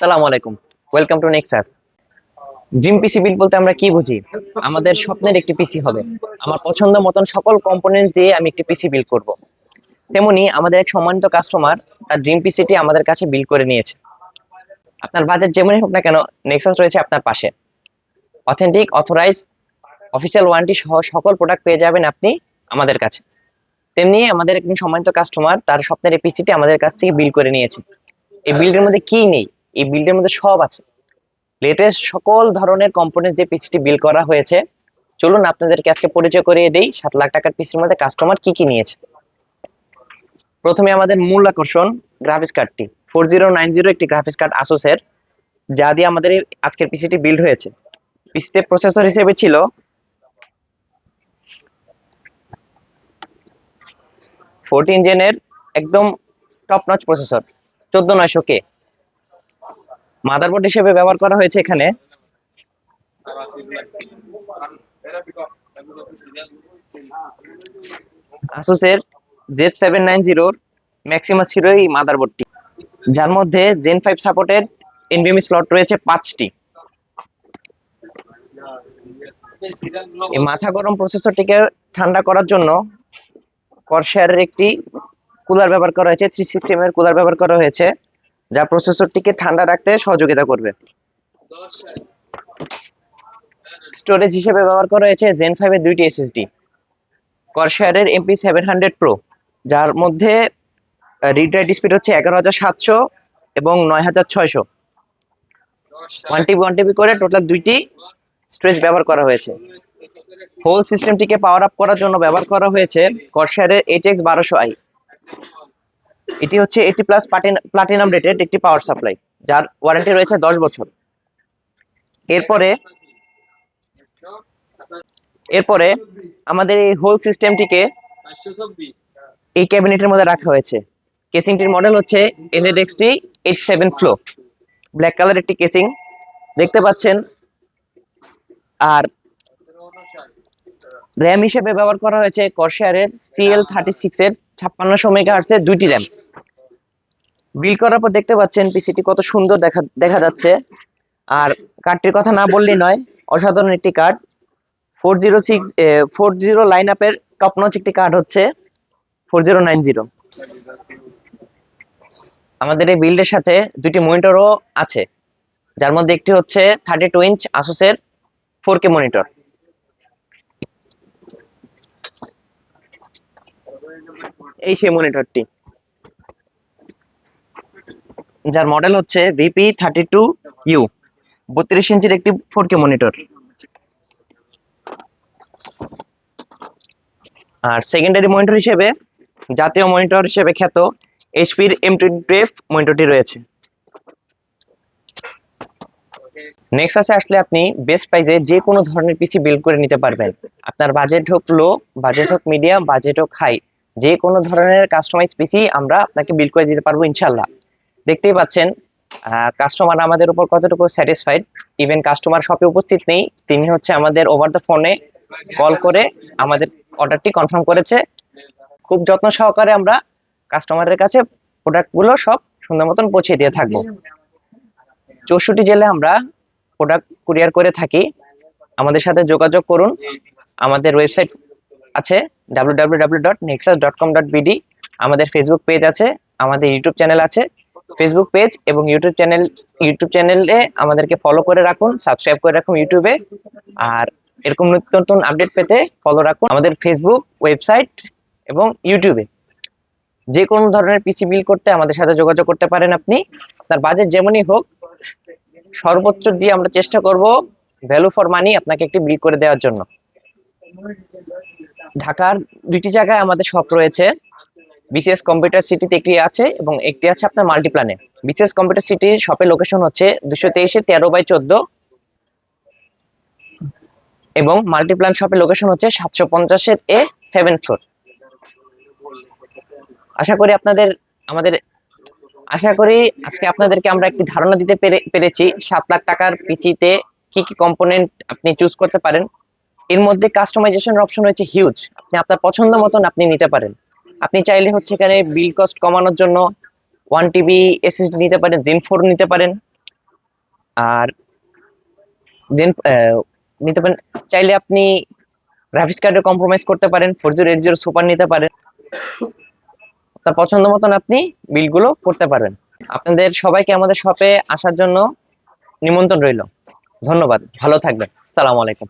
সালাম আলাইকুম। Welcome to Nexus dream PC build বলতে আমরা কি বুঝি? আমাদের স্বপ্নের একটি পিসি হবে। আমার পছন্দ মতন সকল কম্পোনেন্টস দিয়ে আমি একটি পিসি করব। তেমনি আমাদের এক সম্মানিত কাস্টমার তার ড্রিম পিসিটি আমাদের কাছে বিল করে নিয়েছে। আপনার বাজেট যেমনই হোক না কেন নেক্সাস রয়েছে আপনার পাশে। অথেন্টিক অথরাইজ অফিসিয়াল ওয়ারেন্টি সহ সকল প্রোডাক্ট পেয়ে যাবেন আপনি আমাদের কাছে। তেমনি আমাদের একজন সম্মানিত কাস্টমার তার স্বপ্নের এই পিসিটি আমাদের কাছ থেকে বিল করে নিয়েছে। এই বিল্ডের মধ্যে কি নেই? এই বিল্ডের মধ্যে সব আছে। লেটেস্ট সকল ধরনের কম্পোনেন্ট যে পিসিটি বিল করা হয়েছে, চলুন আপনাদেরকে আজকে পরিচয় করিয়ে দেই, সাত লাখ টাকার পিসির মধ্যে কাস্টমার কি কি নিয়েছে। প্রথমে আমাদের মূল আকর্ষণ গ্রাফিক্স কার্ডটি ফোর জিরো নাইন জিরো একটি গ্রাফিক্স কার্ড আসুসের যা দিয়ে আমাদের আজকের পিসিটি বিল্ড হয়েছে। পিসিতে প্রসেসর হিসেবে ছিল ফোরটিন জেনের একদম টপ নচ প্রসেসর চোদ্দ নয়শো কে মাদারবোর্ড হিসেবে ব্যবহার করা হয়েছে এখানে। আসুসের জেড সেভেন নাইন জিরোর ম্যাক্সিমাস হিরো এই মাদারবোর্ডটি। যার মধ্যে gen five supported NVMe slot রয়েছে পাঁচটি। এই মাথা গরম প্রসেসরটিকে ঠান্ডা করার জন্য করশারের একটি কুলার ব্যবহার করা হয়েছে থ্রি সিক্সটি এর কুলার ব্যবহার করা হয়েছে। যা প্রসেসরটিকে ঠান্ডা রাখতে সহযোগিতা করবে। স্টোরেজ হিসেবে ব্যবহার করা হয়েছে জেন ফাইভের দুইটি এসএসডি করশারের এমপি সেভেন হান্ড্রেড প্রো যার মধ্যে রিড রাইট স্পিড হচ্ছে এগারো হাজার সাতশো এবং নয় হাজার ছয়শো। ওয়ান টিবি ওয়ান টিবি করে টোটাল দুইটি স্টোরেজ ব্যবহার করা হয়েছে। হোল সিস্টেমটিকে পাওয়ার আপ করার জন্য ব্যবহার করা হয়েছে করশারের এইচ এক্স বারোশো আই এটি হচ্ছে এইটি প্লাস প্লাটিনাম রেটেড একটি পাওয়ার সাপ্লাই যার ওয়ারেন্টি রয়েছে দশ বছর। এরপরে এরপরে আমাদের এই হোল সিস্টেমটিকে এই ক্যাবিনেটের মধ্যে রাখা হয়েছে। কেসিংটির মডেল হচ্ছে এলএডএক্সটি eight seven flow black colour একটি কেসিং দেখতে পাচ্ছেন? আর র্যাম হিসেবে ব্যবহার করা হয়েছে করশিয়ারের সিএল থার্টি সিক্স এর ছাপ্পান্নশো মেগাহার্টসের দুইটি র্যাম বিল করার পর দেখতে পাচ্ছেন পিসিটি কত সুন্দর দেখা দেখা যাচ্ছে। আর কার্ডটির কথা না বললেই নয়, অসাধারণ একটি card four zero six four zero line আপের টপ নচ একটি কার্ড হচ্ছে ফোর জিরো নাইন জিরো আমাদের এই বিল্ডের সাথে দুটি মনিটরও আছে, যার মধ্যে একটি হচ্ছে থার্টি টু ইঞ্চ আসুসের ফোর কে মনিটর এই সেই মনিটরটি যার মডেল হচ্ছে ভিপি থার্টি টু ইউ বত্রিশ ইঞ্চির একটি ফোর কে মনিটর আর সেকেন্ডারি মনিটর হিসেবে, জাতীয় মনিটর হিসেবে খ্যাত এইচপির এম টোয়েন্টি মনিটরটি রয়েছে। নেক্সাসে আসলে আপনি বেস্ট প্রাইসে যে কোনো ধরনের পিসি বিল্ড করে নিতে পারবেন। আপনার বাজেট হোক লো বাজেট হোক মিডিয়াম বাজেট হোক হাই যে কোনো ধরনের কাস্টমাইজ পিসি আমরা আপনাকে বিল্ড করে দিতে পারব ইনশাল্লাহ দেখতেই পাচ্ছেন কাস্টমার আমাদের উপর কতটুকু স্যাটিসফাইড ইভেন কাস্টমার শপে উপস্থিত নেই, তিনি হচ্ছে আমাদের ওভার দ্য ফোনে কল করে আমাদের অর্ডারটি কনফার্ম করেছে। খুব যত্ন সহকারে আমরা কাস্টমারের কাছে প্রোডাক্টগুলো সব সুন্দর মতন পৌঁছে দিয়ে থাকব। চৌষট্টি জেলে আমরা প্রোডাক্ট কুরিয়ার করে থাকি। আমাদের সাথে যোগাযোগ করুন। আমাদের ওয়েবসাইট আছে www.nexus.com.bd আমাদের ফেসবুক পেজ আছে, আমাদের ইউটিউব চ্যানেল আছে। ফেসবুক পেজ এবং ইউটিউব চ্যানেল ইউটিউব চ্যানেলে আমাদেরকে ফলো করে রাখুন সাবস্ক্রাইব করে রাখুন ইউটিউবে আর এরকম নতুন নতুন আপডেট পেতে ফলো রাখুন আমাদের ফেসবুক ওয়েবসাইট এবং ইউটিউবে যে কোনো ধরনের পিসি বিল করতে আমাদের সাথে যোগাযোগ করতে পারেন আপনি। তার বাজেট যেমনই হোক, সর্বোচ্চ দিয়ে আমরা চেষ্টা করব ভ্যালু ফর মানি আপনাকে একটি বিল করে দেওয়ার জন্য। ঢাকার দুইটি জায়গায় আমাদের শপ রয়েছে। বিসিএস কম্পিউটার সিটিতে একটি আছে এবং একটি আছে আপনার মাল্টিপ্লানে বিসিএস কম্পিউটার সিটি শপের লোকেশন হচ্ছে দুশো তেইশে তেরো বাই চোদ্দ। এবং মাল্টিপ্লান শপের লোকেশন হচ্ছে সাতশো পঞ্চাশের এ সেভেন ফ্লোর আশা করি আপনাদের, আমাদের, আশা করি আজকে আপনাদেরকে আমরা একটি ধারণা দিতে পেরে, পেরেছি, সাত লাখ টাকার পিসিতে কি কি কম্পোনেন্ট আপনি চুজ করতে পারেন। এর মধ্যে কাস্টমাইজেশনের অপশন রয়েছে হিউজ আপনি আপনার পছন্দ মতন আপনি নিতে পারেন। আপনি চাইলে হচ্ছে এখানে বিল কস্ট কমানোর জন্য ওয়ান টিবি এসএসডি নিতে পারেন জেন ফোর নিতে পারেন। আর দেন নিতে পারেন। চাইলে আপনি গ্রাফিক্স কার্ডে কম্প্রোমাইজ করতে পারেন four zero eight zero super নিতে পারেন। তার পছন্দ মতন আপনি বিলগুলো করতে পারবেন। আপনাদের সবাইকে আমাদের শপে আসার জন্য নিমন্ত্রণ রইল। ধন্যবাদ। ভালো থাকবেন। সালাম আলাইকুম।